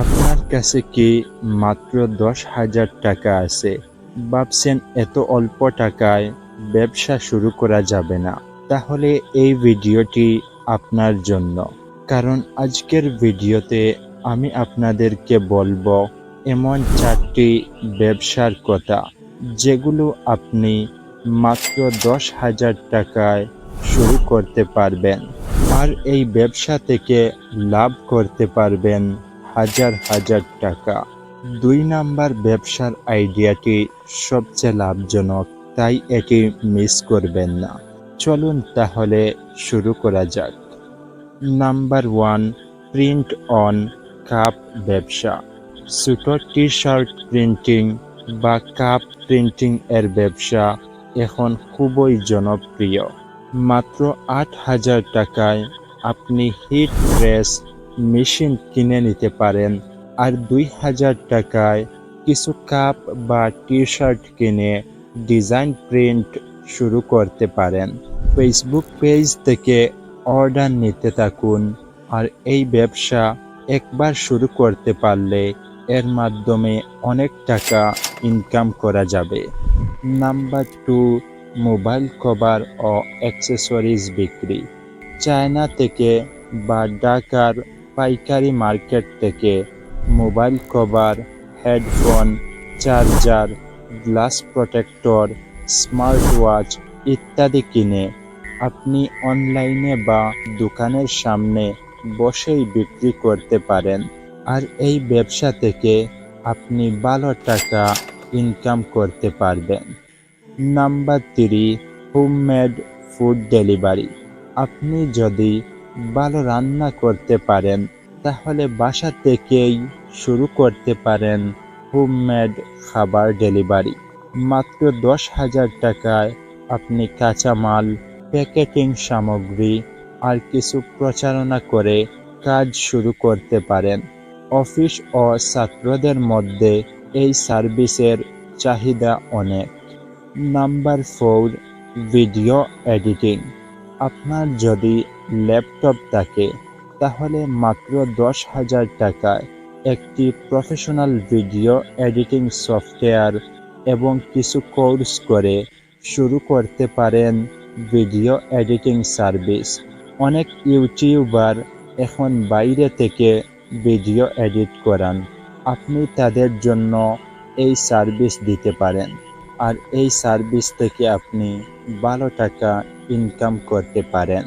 আপনার কাছে কি মাত্র দশ হাজার টাকা আছে? ভাবছেন এত অল্প টাকায় ব্যবসা শুরু করা যাবে না। তাহলে এই ভিডিওটি আপনার জন্য। কারণ আজকের ভিডিওতে আমি আপনাদেরকে বলব এমন চারটি ব্যবসার কথা, যেগুলো আপনি মাত্র দশ হাজার টাকায় শুরু করতে পারবেন। আর এই ব্যবসা থেকে লাভ করতে পারবেন হাজার হাজার টাকা। দুই নাম্বার ব্যবসার আইডিয়াটি সবচেয়ে লাভজনক, তাই এটি মিস করবেন না। চলুন তাহলে শুরু করা যাক। Number one, print on cup ব্যবসা। ছোটো টি শার্ট প্রিন্টিং বা কাপ প্রিন্টিং এর ব্যবসা এখন খুবই জনপ্রিয়। মাত্র আট হাজার টাকায় আপনি হিট প্রেস মেশিন কিনে নিতে পারেন আর দুই হাজার টাকায় কিছু কাপ বা টি শার্ট কিনে ডিজাইন প্রিন্ট শুরু করতে পারেন। ফেসবুক পেজ থেকে অর্ডার নিতে থাকুন আর এই ব্যবসা একবার শুরু করতে পারলে এর মাধ্যমে অনেক টাকা ইনকাম করা যাবে। নাম্বার টু মোবাইল কভার ও অ্যাক্সেসরিজ বিক্রি। চায়না থেকে বা ঢাকার পাইকারি মার্কেট থেকে mobile cover, headphone, charger, glass protector smart watch ইত্যাদি কিনে আপনি অনলাইনে বা দোকানের সামনে বসেই বিক্রি করতে পারেন। আর এই ব্যবসা থেকে আপনি ভালো টাকা ইনকাম করতে পারবেন। Number three homemade food delivery আপনি যদি ভালো রান্না করতে পারেন, তাহলে বাসা থেকেই শুরু করতে পারেন হোমমেড খাবার ডেলিভারি। মাত্র দশ হাজার টাকায় আপনি কাঁচামাল, প্যাকেটিং সামগ্রী আর কিছু প্রচারণা করে কাজ শুরু করতে পারেন। অফিস ও ছাত্রদের মধ্যে এই সার্ভিসের চাহিদা অনেক। Number four, video editing. আপনার যদি ল্যাপটপ থাকে, তাহলে মাত্র দশ হাজার টাকায় একটি প্রফেশনাল ভিডিও এডিটিং সফটওয়্যার এবং কিছু কোর্স করে শুরু করতে পারেন ভিডিও এডিটিং সার্ভিস। অনেক ইউটিউবার এখন বাইরে থেকে ভিডিও এডিট করান। আপনি তাদের জন্য এই সার্ভিস দিতে পারেন। আর এই সার্ভিস থেকে আপনি ভালো টাকা ইনকাম করতে পারেন।